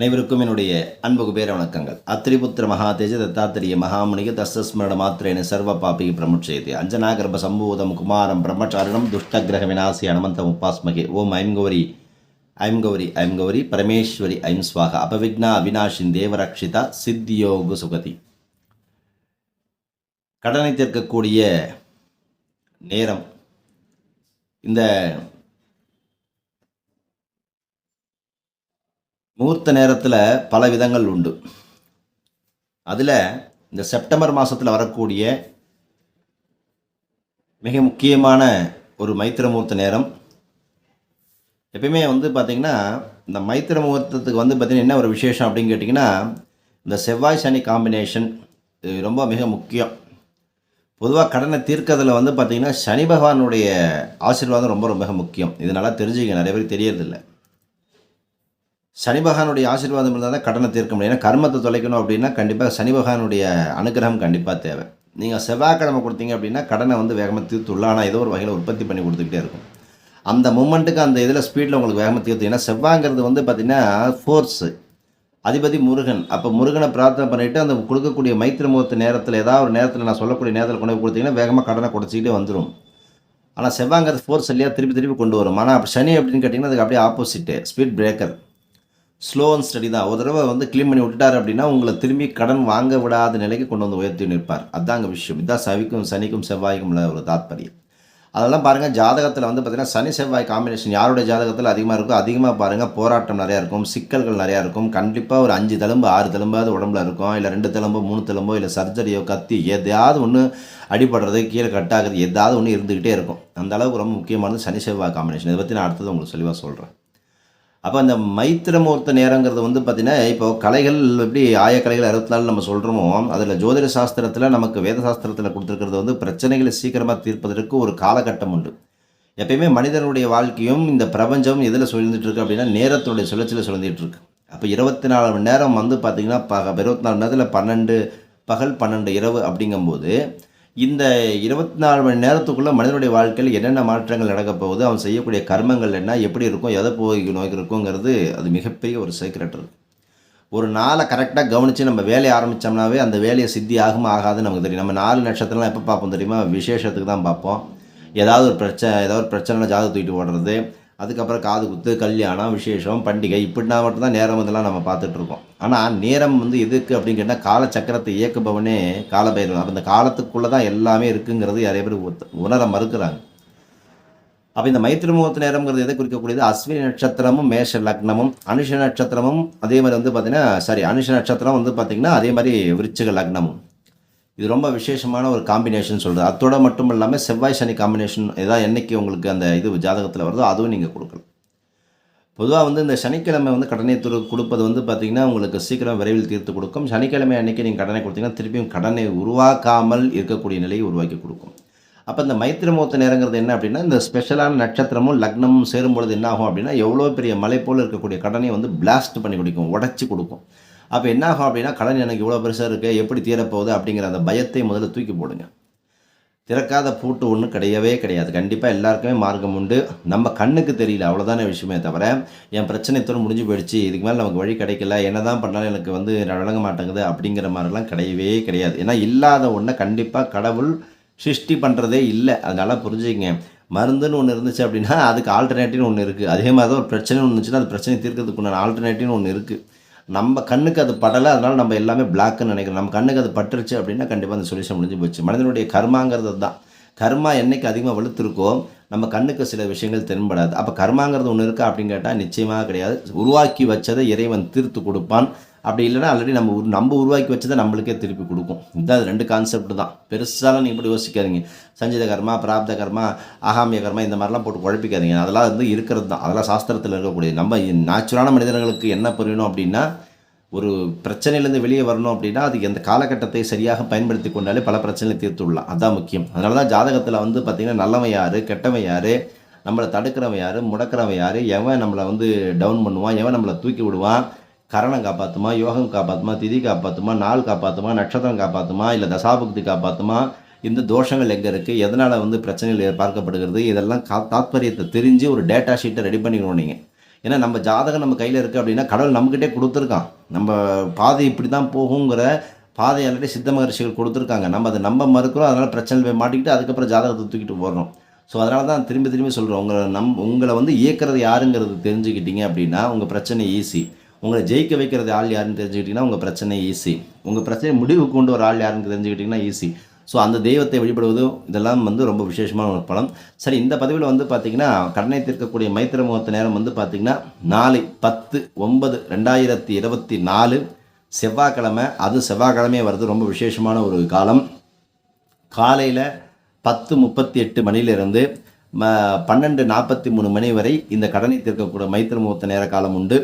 அனைவருக்கும் என்னுடைய அன்பு குபேர வணக்கங்கள். அத்திரிபுத்திர மகாதேஜ தத்தாத்திரிய மகாமுனிக தஸ்தஸ்மரண மாத்திரேன சர்வ பாபி பிரமுட்சேதி அஞ்சனாகர்ப சம்பூதம் குமாரம் பிரம்மச்சாரணம் துஷ்டகிரக விநாசி அனமந்தம் உபாஸ்மகே ஓம் ஐம் கௌரி ஐம் கௌரி ஐம் கௌரி. பரமேஸ்வரி ஐம் ஸ்வாக. அபவிக்னா அவினாஷின் தேவரக்ஷிதா சித்தியோகு சுகதி. கடனை தீர்க்கக்கூடிய நேரம். இந்த முகூர்த்த நேரத்தில் பல விதங்கள் உண்டு. அதில் இந்த செப்டம்பர் மாதத்தில் வரக்கூடிய மிக முக்கியமான ஒரு மைத்திர முகூர்த்த நேரம். எப்பயுமே வந்து பார்த்திங்கன்னா இந்த மைத்திர முகூர்த்தத்துக்கு வந்து பார்த்திங்கன்னா என்ன ஒரு விசேஷம் அப்படின்னு கேட்டிங்கன்னா இந்த செவ்வாய் சனி காம்பினேஷன் இது ரொம்ப மிக முக்கியம். பொதுவாக கடனை தீர்க்கறதுல வந்து பார்த்திங்கன்னா சனி பகவானுடைய ஆசீர்வாதம் ரொம்ப ரொம்ப மிக முக்கியம். இது நல்லா தெரிஞ்சுக்க நிறைய பேருக்கு தெரியறதில்லை. சனி பகவானுடைய ஆசீர்வாதம் இருந்தால் தான் கடனை தீர்க்க முடியும். ஏன்னா கர்மத்தை தொலைக்கணும் அப்படின்னா கண்டிப்பாக சனி பகவானுடைய அனுகிரகம் கண்டிப்பாக தேவை. நீங்கள் செவ்வாய்க்கிழமை கொடுத்தீங்க அப்படின்னா கடனை வந்து வேகமாக தீர்த்துடலாம். ஆனால் ஏதோ ஒரு வகையில் உற்பத்தி பண்ணி கொடுத்துக்கிட்டே இருக்கும். அந்த மூமெண்ட்டுக்கு அந்த இதில் ஸ்பீடில் உங்களுக்கு வேகமாக தீர்த்து. ஏன்னா செவ்வாங்கிறது வந்து பார்த்திங்கன்னா ஃபோர்ஸு அதிபதி முருகன். அப்போ முருகனை பிரார்த்தனை பண்ணிவிட்டு அந்த கொடுக்கக்கூடிய மைத்திர முகூர்த்த நேரத்தில் ஏதாவது ஒரு நேரத்தில் நான் சொல்லக்கூடிய நேரத்தில் கொண்டு போய் கொடுத்தீங்கன்னா வேகமாக கடனை குறைச்சிக்கிட்டே வந்துடும் ஆனால் செவ்வாங்கிறது ஃபோர்ஸ் இல்லையா திருப்பி திருப்பி கொண்டு வரும். ஆனால் அப்போ சனி அப்படின்னு கேட்டிங்கன்னா அதுக்கு அப்படியே opposite speed breaker slow and steady தான். ஒரு தடவை வந்து க்ளீன் பண்ணி விட்டுட்டார் அப்படின்னா உங்களை திரும்பி கடன் வாங்க விடாத நிலைக்கு கொண்டு வந்து உயர்த்தி நிற்பார். அதுதாங்க விஷயம். இதான் சவிக்கும் சனிக்கும் செவ்வாய்க்கும் உள்ள ஒரு தாத்பரியம். அதெல்லாம் பாருங்கள் ஜாதகத்தில் வந்து பார்த்திங்கன்னா சனி செவ்வாய் காம்பினேஷன் யாருடைய ஜாதகத்தில் அதிகமாக இருக்கோ அதிகமாக பாருங்கள் போராட்டம் நிறையா இருக்கும் சிக்கல்கள் நிறையா இருக்கும். கண்டிப்பாக ஒரு அஞ்சு தழும்பு ஆறு தழும்பாவது உடம்புல இருக்கும் இல்லை ரெண்டு தழும்போ மூணு தழும்போ இல்லை சர்ஜரியோ கத்தி எதையாவது ஒன்று அடிபடுறது கீழே கட்டாகிறது எதாவது ஒன்று இருந்துக்கிட்டே இருக்கும். அந்த அளவுக்கு ரொம்ப முக்கியமானது சனி செவ்வாய் காம்பினேஷன் இதை பற்றி நான் அடுத்தது உங்களுக்கு சொல்லிவாக சொல்கிறேன் அப்போ அந்த மைத்திர முகூர்த்த நேரங்கிறது வந்து பார்த்திங்கன்னா இப்போ கலைகள் எப்படி ஆயக்கலைகள் அறுபத்தி நாலு நம்ம சொல்கிறோமோ அதில் ஜோதிட சாஸ்திரத்தில் நமக்கு வேத சாஸ்திரத்தில் கொடுத்துருக்கிறது வந்து பிரச்சனைகளை சீக்கிரமாக தீர்ப்பதற்கு ஒரு காலகட்டம் உண்டு. எப்பயுமே மனிதனுடைய வாழ்க்கையும் இந்த பிரபஞ்சம் எதில் சுழந்துட்டு இருக்கு அப்படின்னா நேரத்துடைய சுழற்சியில் சுழந்துட்டு இருக்கு. அப்போ இருபத்தி நாலு மணி நேரம் வந்து பார்த்திங்கன்னா பக இருபத்தி நாலு மணி நேரத்தில் பன்னெண்டு பகல் பன்னெண்டு இரவு அப்படிங்கும்போது இந்த இருபத்தி நாலு மணி நேரத்துக்குள்ளே மனிதனுடைய வாழ்க்கையில் என்னென்ன மாற்றங்கள் நடக்க போகுது அவன் செய்யக்கூடிய கர்மங்கள் என்ன எப்படி இருக்கும் எதை போய் நோய்க்கு இருக்குங்கிறது அது மிகப்பெரிய ஒரு சீக்ரெட் இருக்குது ஒரு நாளை கரெக்டாக கவனித்து நம்ம வேலையை ஆரம்பித்தோம்னாவே அந்த வேலையை சித்தி ஆகும் ஆகாதுன்னு நமக்கு தெரியும். நம்ம நாலு நட்சத்திரம்லாம் எப்போ பார்ப்போம் தெரியுமா? விசேஷத்துக்கு தான் பார்ப்போம். ஏதாவது ஒரு பிரச்சனை ஏதாவது ஒரு பிரச்சனை ஜாதகம் தூக்கிட்டு ஓடுறது அதுக்கப்புறம் காது குத்து கல்யாணம் விசேஷம் பண்டிகை இப்படின்னா மட்டும்தான் நேரம் இதெல்லாம் நம்ம பார்த்துட்ருக்கோம். ஆனால் நேரம் வந்து எதுக்கு அப்படின்னு கேட்டால் காலச்சக்கரத்தை இயக்குபவனே காலபைரவன் அப்போ இந்த காலத்துக்குள்ளே தான் எல்லாமே இருக்குங்கிறது நிறைய பேர் உணர மறுக்கிறாங்க. அப்போ இந்த மைத்திரி முகூர்த்த நேரம்ங்கிறது எதை குறிக்கக்கூடியது? அஸ்வினி நட்சத்திரமும் மேஷ லக்னமும் அனுஷ நட்சத்திரமும் அதே மாதிரி வந்து பார்த்திங்கன்னா சாரி அனுஷ நட்சத்திரம் வந்து பார்த்திங்கன்னா அதே மாதிரி விருச்சிக லக்னமும். இது ரொம்ப விசேஷமான ஒரு காம்பினேஷன் சொல்கிறது அத்தோட மட்டும் இல்லாமல் செவ்வாய் சனி காம்பினேஷன் ஏதாவது என்றைக்கு உங்களுக்கு அந்த இது ஜாதகத்தில் வருதோ அதுவும் நீங்கள் கொடுக்கலாம். பொதுவாக வந்து இந்த சனிக்கிழமை வந்து கடனை துரு கொடுப்பது வந்து பார்த்திங்கன்னா உங்களுக்கு சீக்கிரம் விரைவில் தீர்த்து கொடுக்கும். சனிக்கிழமை அன்றைக்கி நீங்கள் கடனை கொடுத்தீங்கன்னா திருப்பியும் கடனை உருவாக்காமல் இருக்கக்கூடிய நிலையை உருவாக்கி கொடுக்கும். அப்போ இந்த மைத்திர முகூர்த்த நேரங்கிறது என்ன அப்படின்னா இந்த ஸ்பெஷலான நட்சத்திரமும் லக்னமும் சேரும் பொழுது என்ன ஆகும் அப்படின்னா எவ்வளோ பெரிய மலை போல் இருக்கக்கூடிய கடனை வந்து பிளாஸ்ட் பண்ணி கொடுக்கும் உடச்சி கொடுக்கும். அப்போ என்ன ஆகும் அப்படின்னா கடன் எனக்கு இவ்வளோ பெருசாக இருக்குது எப்படி தீரப்போகுது அப்படிங்கிற அந்த பயத்தை முதல்ல தூக்கி போடுங்க. திறக்காத பூட்டு ஒன்றும் கிடையவே கிடையாது. கண்டிப்பாக எல்லாருக்குமே மார்க்கம் உண்டு. நம்ம கண்ணுக்கு தெரியல அவ்வளோதான விஷயமே தவிர என் பிரச்சனை இத்தனை முடிஞ்சு போயிடுச்சு இதுக்கு மேலே நமக்கு வழி கிடைக்கல என்ன தான் பண்ணாலும் எனக்கு வந்து வழங்க மாட்டேங்குது அப்படிங்கிற மாதிரிலாம் கிடையவே கிடையாது. ஏன்னா இல்லாத ஒன்றை கண்டிப்பாக கடவுள் சிருஷ்டி பண்ணுறதே இல்லை. அதனால் புரிஞ்சுக்கங்க. மருந்துன்னு ஒன்று இருந்துச்சு அப்படின்னா அதுக்கு ஆல்டர்னேட்டிவ்னு ஒன்று இருக்குது அதே மாதிரி தான் ஒரு பிரச்சனை ஒன்று இருந்துச்சுன்னா அது பிரச்சனை தீர்க்கிறதுக்கு உண்டான ஆல்டர்னேட்டிவ்னு ஒன்று இருக்குது நம்ம கண்ணுக்கு அது படலை அதனால் நம்ம எல்லாமே பிளாக்குன்னு நினைக்கிறோம். நம்ம கண்ணுக்கு அது பட்டுருச்சு அப்படின்னா கண்டிப்பாக அந்த சொல்யூஷன் முடிஞ்சு போச்சு. மனிதனுடைய கர்மாங்கிறது தான் கர்மா என்னைக்கு அதிகமாக வெளுத்திருக்கோ நம்ம கண்ணுக்கு சில விஷயங்கள் தென்படாது. அப்போ கர்மாங்கிறது ஒன்று இருக்கா அப்படின்னு கேட்டால் நிச்சயமாக கிடையாது. உருவாக்கி வச்சதை இறைவன் தீர்த்து கொடுப்பான். அப்படி இல்லைனா ஆல்ரெடி நம்ம உரு- நம்ம உருவாக்கி வச்சதை நம்மளுக்கே திருப்பி கொடுக்கும். இந்த அது ரெண்டு கான்செப்ட் தான். பெருசாலாம் நீங்கள் இப்படி யோசிக்காதீங்க. சஞ்சித கர்மா பிராப்த கர்மா ஆகாமிய கர்மா இந்த மாதிரிலாம் போட்டு குழப்பிக்காதீங்க. அதெல்லாம் வந்து இருக்கிறது தான். அதெல்லாம் சாஸ்திரத்தில் இருக்கக்கூடிய நம்ம நேச்சுரலான மனிதர்களுக்கு என்ன புரியணும் அப்படின்னா ஒரு பிரச்சனையிலேருந்து வெளியே வரணும் அப்படின்னா அதுக்கு எந்த காலகட்டத்தை சரியாக பயன்படுத்தி கொண்டாலே பல பிரச்சனைகளை தீர்த்து விடலாம். முக்கியம். அதனால தான் ஜாதகத்தில் வந்து பார்த்திங்கன்னா நல்லவன் யார் கெட்டவன் யார் நம்மளை தடுக்கிறவன் யார் முடக்கிறவன் யார் எவன் நம்மளை வந்து டவுன் பண்ணுவான் எவன் நம்மளை தூக்கி விடுவான் கரணம் காப்பாற்றுமா யோகம் காப்பாற்றுமா திதி காப்பாற்றுமா நாள் காப்பாற்றுமா நட்சத்திரம் காப்பாற்றுமா இல்லை தசாபக்தி காப்பாற்றுமா இந்த தோஷங்கள் எங்கே இருக்குது எதனால் வந்து பிரச்சனைகள் பார்க்கப்படுகிறது இதெல்லாம் கா தாத்பரியத்தை தெரிஞ்சு ஒரு டேட்டா ஷீட்டை ரெடி பண்ணிக்கணும் நீங்கள் ஏன்னா நம்ம ஜாதகம் நம்ம கையில் இருக்குது அப்படின்னா கடவுள் நம்மக்கிட்டே கொடுத்துருக்கான். நம்ம பாதை இப்படி தான் போகுங்கிற பாதை ஆல்ரெடி சித்த மகர்ஷிகள் கொடுத்துருக்காங்க. நம்ம அதை நம்ம மறுக்கிறோம் அதனால் பிரச்சனை போய் மாட்டிக்கிட்டு அதுக்கப்புறம் ஜாதகத்தை தூக்கிட்டு போடுறோம் ஸோ அதனால தான் திரும்பி திரும்பி சொல்கிறோம் உங்களை நம் உங்களை வந்து இயக்கிறது யாருங்கிறது தெரிஞ்சுக்கிட்டீங்க அப்படின்னா உங்கள் பிரச்சனை ஈஸி உங்களை ஜெயிக்க வைக்கிறது ஆள் யாருன்னு தெரிஞ்சுக்கிட்டிங்கன்னா உங்கள் பிரச்சனை ஈஸி உங்கள் பிரச்சனை முடிவுக்கு கொண்டு ஒரு ஆள் யாருன்னு தெரிஞ்சுக்கிட்டிங்கன்னா ஈஸி ஸோ அந்த தெய்வத்தை வழிபடுவது இதெல்லாம் வந்து ரொம்ப விசேஷமான ஒரு பலம் சரி இந்த பதிவில் வந்து பார்த்திங்கன்னா கடனை தீர்க்கக்கூடிய மைத்திர முகூர்த்த நேரம் வந்து பார்த்திங்கன்னா நாளை பத்து ஒன்பது ரெண்டாயிரத்தி இருபத்தி நாலு செவ்வாய்க்கிழமை. அது செவ்வாய்க்கிழமையே வருது ரொம்ப விசேஷமான ஒரு காலம். காலையில் பத்து முப்பத்தி எட்டு மணிலிருந்து ம பன்னெண்டு நாற்பத்தி மூணு மணி வரை இந்த கடனை தீர்க்கக்கூடிய மைத்திர முகூர்த்த நேர காலம் உண்டு.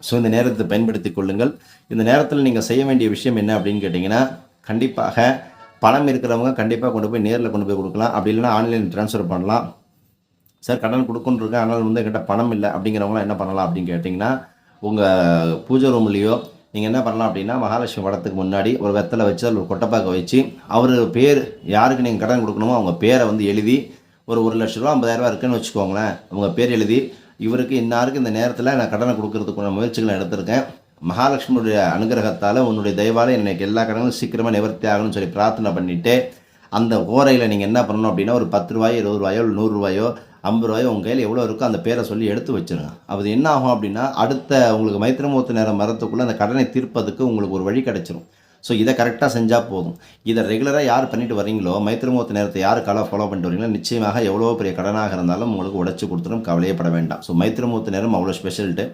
ஸோ இந்த நேரத்தை பயன்படுத்தி கொள்ளுங்கள். இந்த நேரத்தில் நீங்கள் செய்ய வேண்டிய விஷயம் என்ன அப்படின்னு கேட்டிங்கன்னா கண்டிப்பாக பணம் இருக்கிறவங்க கண்டிப்பாக கொண்டு போய் நேரில் கொண்டு போய் கொடுக்கலாம். அப்படி இல்லைன்னா ஆன்லைன் ட்ரான்ஸ்ஃபர் பண்ணலாம். சார் கடன் கொடுக்குன்னு இருக்கேன் ஆனால் வந்து என்கிட்ட பணம் இல்லை அப்படிங்கிறவங்களாம் என்ன பண்ணலாம் அப்படின்னு கேட்டிங்கன்னா உங்கள் பூஜை ரூம்லேயோ நீங்கள் என்ன பண்ணலாம் அப்படின்னா மகாலட்சுமி படத்துக்கு முன்னாடி ஒரு வெத்தலை வச்சு அதில் ஒரு கொட்டைப்பாக்க வச்சு அவர் பேர் யாருக்கு நீங்கள் கடன் கொடுக்கணுமோ அவங்க பேரை வந்து எழுதி ஒரு ஒரு லட்ச ரூபா ஐம்பதாயிரரூபா இருக்குன்னு வச்சுக்கோங்களேன். அவங்க பேர் எழுதி இவருக்கு இன்னாருக்கு இந்த நேரத்தில் நான் கடனை கொடுக்கறதுக்குள்ள முயற்சிகளை எடுத்திருக்கேன். மகாலட்சுமியுடைய அனுகிரகத்தால் உன்னுடைய தெய்வாலயம் எனக்கு எல்லா கடனும் சீக்கிரமாக நிவர்த்தி ஆகணும்னு சொல்லி பிரார்த்தனை பண்ணிவிட்டு அந்த ஓரையில் நீங்கள் என்ன பண்ணணும் அப்படின்னா ஒரு பத்து ரூபாயோ இருபது ரூபாயோ இல்லை நூறுரூவாயோ ஐம்பது ரூபாயோ உங்கள் கையில் எவ்வளோ இருக்கோ அந்த பேரை சொல்லி எடுத்து வச்சுருங்க. அது என்ன ஆகும் அப்படின்னா அடுத்த உங்களுக்கு மைத்திரமூர்த்த நேரம் வரத்துக்குள்ளே அந்த கடனை தீர்ப்பதுக்கு உங்களுக்கு ஒரு வழி கிடச்சிரும். ஸோ இதை கரெக்டாக செஞ்சால் போதும். இதை ரெகுலராக யார் பண்ணிட்டு வரீங்களோ மைத்திரமூர்த்த நேரத்தை யார் காலம் ஃபாலோ பண்ணிட்டு வரீங்களோ நிச்சயமாக எவ்வளோ பெரிய கடனாக இருந்தாலும் உங்களுக்கு உடச்சி கொடுத்துரும் கவலையப்பட வேண்டாம். ஸோ மைத்திரமூர்த்த நேரம் அவ்வளோ ஸ்பெஷல்ட்டு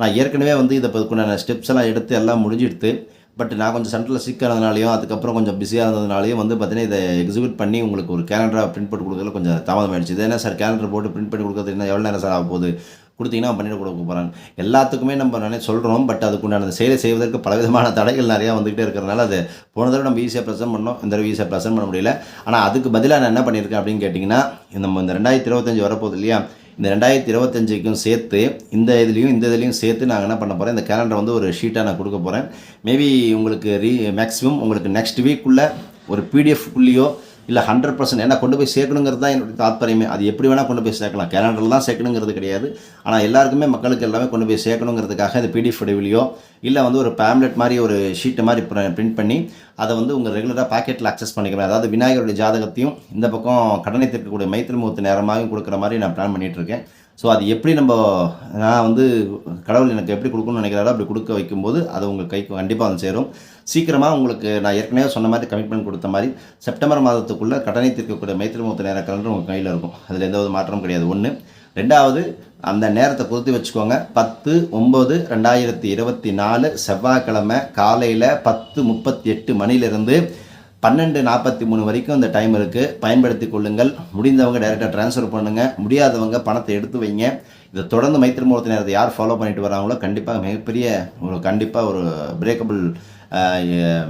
நான் ஏற்கனவே வந்து இதை பற்றின ஸ்டெப்ஸ் எல்லாம் எடுத்து எல்லாம் முடிஞ்சிடுத்து. பட் நான் கொஞ்சம் சென்டரில் சிக்கானதுனாலையும் அதுக்கப்புறம் கொஞ்சம் பிஸியாக இருந்ததுனாலையும் வந்து பார்த்தீங்கன்னா இதை எக்ஸிக்யூட் பண்ணி உங்களுக்கு ஒரு கேலண்டராக பிரிண்ட் போட்டு கொடுக்கறதுல கொஞ்சம் தாமதம் ஆயிடுச்சு இது என்ன சார் கேலண்டர் போட்டு பிரிண்ட் பண்ணி கொடுக்குறது என்ன எவ்வளோ நேரம் சார் ஆக போகுது? கொடுத்தீங்கன்னா பண்ணிட்டு கொடுக்க போகிறாங்க எல்லாத்துக்குமே நம்ம நினைச்சு சொல்கிறோம் பட் அதுக்குண்டான அந்த செயலை செய்வதற்கு பலவிதமான தடைகள் நிறையா வந்துகிட்டே இருக்கிறனால அது போன தடவை நம்ம ஈஸியாக ப்ரெசென்ட் பண்ணோம் இந்த தடவை ஈஸியாக ப்ரெசென்ட் பண்ண முடியல. ஆனால் அதுக்கு பதிலாக நான் என்ன பண்ணியிருக்கேன் அப்படின்னு கேட்டிங்கன்னா நம்ம இந்த ரெண்டாயிரத்தி இருபத்தஞ்சி வரப்போகுது இல்லையா? இந்த ரெண்டாயிரத்தி இருபத்தஞ்சிக்கும் சேர்த்து இந்த இதுலேயும் இந்த இதுலேயும் சேர்த்து நாங்கள் என்ன பண்ண போகிறேன் இந்த கேலண்டர் வந்து ஒரு ஷீட்டாக நான் கொடுக்க போகிறேன் மேபி உங்களுக்கு ரீ மேக்ஸிமம் உங்களுக்கு நெக்ஸ்ட் வீக்குள்ளே ஒரு பிடிஎஃப்குள்ளேயோ இல்லை ஹண்ட்ரட் பர்சன்ட் ஏன்னா கொண்டு போய் சேர்க்கணுங்கிறது தான் என்னுடைய தாத்பரியமே. அது எப்படி வேணால் கொண்டு போய் சேர்க்கலாம். கேலண்டரில் தான் சேர்க்கணுங்கிறது கிடையாது. ஆனால் எல்லாருக்குமே மக்களுக்கு எல்லாமே கொண்டு போய் சேர்க்கணுங்கிறதுக்காக இந்த பிடிஎஃப் வடிவிலையோ இல்லை வந்து ஒரு பேம்லெட் மாதிரி ஒரு ஷீட்டு மாதிரி பிரிண்ட் பண்ணி அதை வந்து உங்கள் ரெகுலராக பாக்கெட்டில் அக்சஸ் பண்ணிக்கிறேன் அதாவது விநாயகருடைய ஜாதகத்தையும் இந்த பக்கம் கடனை தீர்க்கக்கூடிய மைத்திரமுகத்து நேரமாகவும் கொடுக்குற மாதிரி நான் பிளான் பண்ணிகிட்டு இருக்கேன். ஸோ அது எப்படி நம்ம நான் வந்து கடவுள் எனக்கு எப்படி கொடுக்கணும்னு நினைக்கிறாரோ அப்படி கொடுக்க வைக்கும்போது அது உங்கள் கைக்கு கண்டிப்பாக வந்து சேரும். சீக்கிரமாக உங்களுக்கு நான் ஏற்கனவே சொன்ன மாதிரி கமிட்மெண்ட் கொடுத்த மாதிரி செப்டம்பர் மாதத்துக்குள்ளே கடனை தீர்க்கக்கூடிய மைத்திரமுகத்து நேர கலண்டர் உங்கள் கையில் இருக்கும். அதில் எந்த ஒரு மாற்றமும் கிடையாது. ஒன்று ரெண்டாவது அந்த நேரத்தை குறித்து வச்சுக்கோங்க. பத்து ஒம்பது ரெண்டாயிரத்தி இருபத்தி நாலு செவ்வாய்க்கிழமை காலையில் பத்து முப்பத்தி எட்டு மணிலிருந்து பன்னெண்டு நாற்பத்தி மூணு வரைக்கும் இந்த டைம் இருக்குது பயன்படுத்தி கொள்ளுங்கள். முடிந்தவங்க டைரெக்டாக ட்ரான்ஸ்ஃபர் பண்ணுங்கள் முடியாதவங்க பணத்தை எடுத்து வைங்க. இதை தொடர்ந்து மைத்திரி முகூர்த்த நேரத்தை யார் ஃபாலோ பண்ணிட்டு வராங்களோ கண்டிப்பாக மிகப்பெரிய ஒரு கண்டிப்பாக ஒரு பிரேக்கபிள்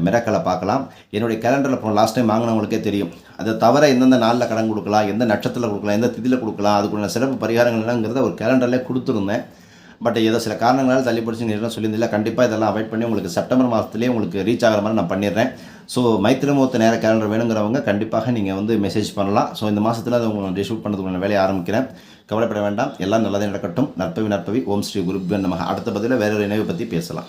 மிரக்கலை பார்க்கலாம். என்னுடைய கேலண்டரில் இப்போ லாஸ்ட் டைம் வாங்கினவங்களுக்கே தெரியும். அதை தவிர எந்தெந்த நாளில் கடன் கொடுக்கலாம் எந்த நட்சத்திரத்தில் கொடுக்கலாம் எந்த திதியில் கொடுக்கலாம் அதுக்குள்ள சிறப்பு பரிகாரங்கள்லாங்கிறத ஒரு கேலண்டர்லேயே கொடுத்துருந்தேன். பட் ஏதோ சில காரணங்களால் தள்ளி பிடிச்சி நேரம் சொல்லியிருந்தில்ல கண்டிப்பாக இதெல்லாம் அவாய்ட் பண்ணி உங்களுக்கு செப்டம்பர் மாதத்துலேயே உங்களுக்கு ரீச் ஆகிற மாதிரி நான் பண்ணிடுறேன். ஸோ மைத்திரமுகூர்த்த நேர கேலண்டர் வேணுங்கிறவங்க கண்டிப்பாக நீங்கள் வந்து மெசேஜ் பண்ணலாம். ஸோ இந்த மாதத்தில் அதை உங்களுக்கு டிஸ்ட்ரிபியூட் பண்ணுறதுக்கு வேலையை ஆரம்பிக்கிறேன். கவலைப்பட வேண்டாம். எல்லாம் நல்லதே நடக்கட்டும். நற்பவி நற்பவி. ஓம் ஸ்ரீ குருப்கன் நமக. அடுத்த பதிலில் வேறொரு ஒரு பற்றி பேசலாம்.